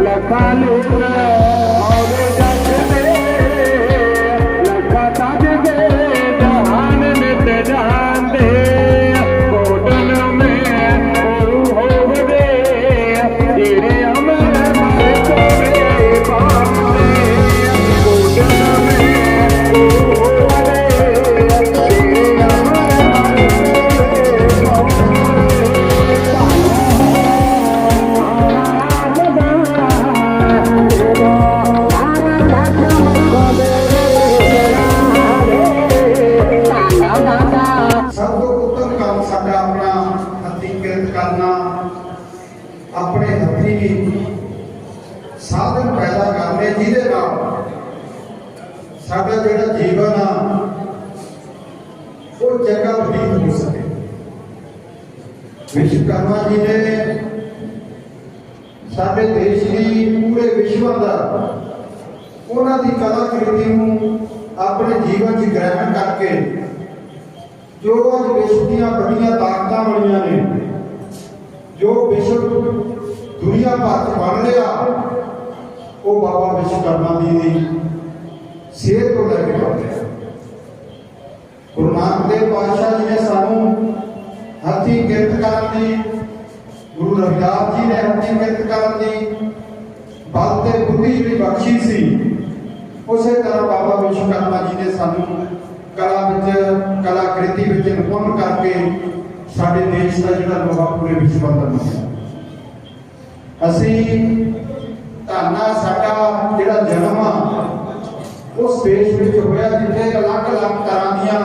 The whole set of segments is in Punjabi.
la paloma. ਉੱਤਮ ਆਪਣਾ ਹੱਥੀਂ ਕਰਨਾ, ਆਪਣੇ ਹੱਥੀਂ ਸਾਧਨ ਪੈਦਾ ਕਰਨੇ ਜਿਹਦੇ ਨਾਲ ਸਾਡਾ ਜਿਹੜਾ ਜੀਵਨ ਆ, ਉਹ ਚੰਗਾ ਬਤੀਤ ਹੋ ਸਕੇ। ਵਿਸ਼ਵਕਰਮਾ ਜੀ ਨੇ ਸਾਡੇ ਦੇਸ਼ ਦੀ ਪੂਰੇ ਵਿਸ਼ਵ ਦਾ ਉਹਨਾਂ ਦੀ ਕਲਾਕ੍ਰਿਤੀ ਨੂੰ ਆਪਣੇ ਜੀਵਨ 'ਚ ਗ੍ਰਹਿਣ ਕਰਕੇ ਜੋ ਅੱਜ ਵਿਸ਼ਵ ਦੀਆਂ ਵੱਡੀਆਂ ਤਾਕਤਾਂ ਬਣੀਆਂ ਨੇ, ਜੋ ਵਿਸ਼ਵ ਦੁਨੀਆ ਭਰ ਚ ਬਣ ਰਿਹਾ, ਉਹ ਬਾਬਾ ਵਿਸ਼ਵਕਰਮਾ ਜੀ ਦੀ ਸਿਹਤ ਤੋਂ ਲੈ ਕੇ ਬਣ ਗੁਰੂ ਨਾਨਕ ਦੇਵ ਪਾਤਸ਼ਾਹ ਜੀ ਨੇ ਸਾਨੂੰ ਹੱਥੀਂ ਕਿਰਤ ਕਰਨ ਦੀ, ਗੁਰੂ ਰਵਿਦਾਸ ਜੀ ਨੇ ਹੱਥੀ ਕਿਰਤ ਕਰਨ ਦੀ, ਬਲ ਤੇ ਬੁੱਧੀ ਜਿਹੜੀ ਬਖਸ਼ੀ ਸੀ, ਉਸੇ ਤਰ੍ਹਾਂ ਬਾਬਾ ਵਿਸ਼ਵਕਰਮਾ ਜੀ ਨੇ ਸਾਨੂੰ ਕਲਾ ਵਿੱਚ ਕਲਾਕ੍ਰਿਤੀ ਵਿੱਚ ਨਿਪੁੰਨ ਕਰਕੇ ਸਾਡੇ ਦੇਸ਼ ਦਾ ਜਿਹੜਾ ਲੋਹਾ ਪੂਰੇ ਵਿਸ਼ਵ ਅੰਦਰ ਬਣਿਆ। ਅਸੀਂ ਧੰਨਾ ਸਾਡਾ ਜਿਹੜਾ ਜਨਮ ਆ, ਉਸ ਦੇਸ਼ ਵਿੱਚ ਹੋਇਆ ਜਿੱਥੇ ਅਲੱਗ-ਅਲੱਗ ਤਰ੍ਹਾਂ ਦੀਆਂ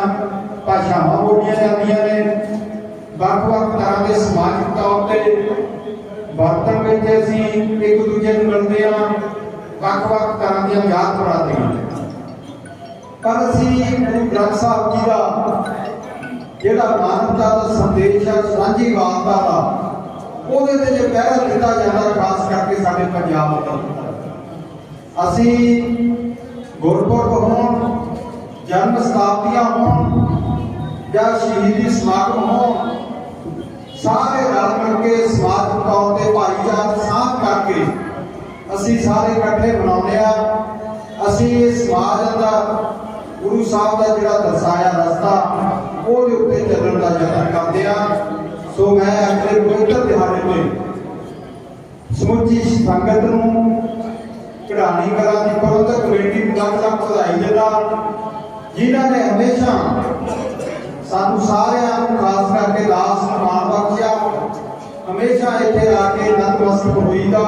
ਭਾਸ਼ਾਵਾਂ ਬੋਲੀਆਂ ਜਾਂਦੀਆਂ ਨੇ। ਵੱਖ-ਵੱਖ ਤਰ੍ਹਾਂ ਦੇ ਸਮਾਜਿਕ ਤੌਰ ਤੇ ਵਰਤਨ ਵਿੱਚ ਅਸੀਂ ਇੱਕ ਦੂਜੇ ਨੂੰ ਮਿਲਦੇ ਆ ਵੱਖ-ਵੱਖ ਤਰ੍ਹਾਂ ਦੀਆਂ ਯਾਦ ਬਰਾਦਰੀਆਂ ਨੇ ਪਰ ਅਸੀਂ ਗੁਰੂ ਗ੍ਰੰਥ ਸਾਹਿਬ ਜੀ ਦਾ ਜਿਹੜਾ ਮਾਨਵਤਾ ਦਾ ਸੰਦੇਸ਼ ਹੈ ਸਾਂਝੀ ਸਾਂਝੀਵਾਲਤਾ ਦਾ, ਉਹਦੇ ਤੇ ਜੇ ਪਹਿਰਾ ਦਿੱਤਾ ਜਾਂਦਾ, ਖਾਸ ਕਰਕੇ ਸਾਡੇ ਪੰਜਾਬ ਦਾ ਅਸੀਂ ਗੁਰਪੁਰਬ ਹੋਣ, ਜਨਮ ਸ਼ਤਾਬਦੀਆਂ ਹੋਣ, ਜਾਂ ਸ਼ਹੀਦੀ ਸਮਾਗਮ ਹੋਣ, ਸਾਰੇ ਰਲ ਮਿਲ ਕੇ ਸਮਾਜ ਤੌਰ ਤੇ ਭਾਈਚਾਰਕ ਸਾਂਝ ਕਰਕੇ ਅਸੀਂ ਸਾਰੇ ਇਕੱਠੇ ਬਣਾਉਂਦੇ ਆ ਅਸੀਂ ਇਹ ਸਮਾਜ ਦਾ ਸਾਹਿਬ ਦਾ ਜਿਹੜਾ ਦਰਸਾਇਆ ਰਸਤਾ ਉਹਦੇ ਉੱਤੇ ਚੱਲਣ ਦਾ ਯਤਨ ਕਰਦੇ ਆ। ਸੋ ਮੈਂ ਅਗਲੇ ਪਵਿੱਤਰ ਦਿਹਾੜੇ ਤੇ ਸਮੁੱਚੀ ਸੰਗਤ ਨੂੰ ਕਢਾਣੀ ਕਲਾ ਦੀ ਪ੍ਰਬੰਧਕ ਕਮੇਟੀ ਨੂੰ ਵਧਾਈ ਦਿੰਦਾ। ਜਿਨ੍ਹਾਂ ਨੇ ਹਮੇਸ਼ਾ ਸਾਨੂੰ ਸਾਰਿਆਂ ਨੂੰ ਖਾਸ ਕਰਕੇ ਦਾਸ ਮਾਣ ਬਖਸ਼ਿਆ। ਹਮੇਸ਼ਾ ਇੱਥੇ ਆ ਕੇ ਨਤਮਸਤਕ ਹੋਈਦਾ।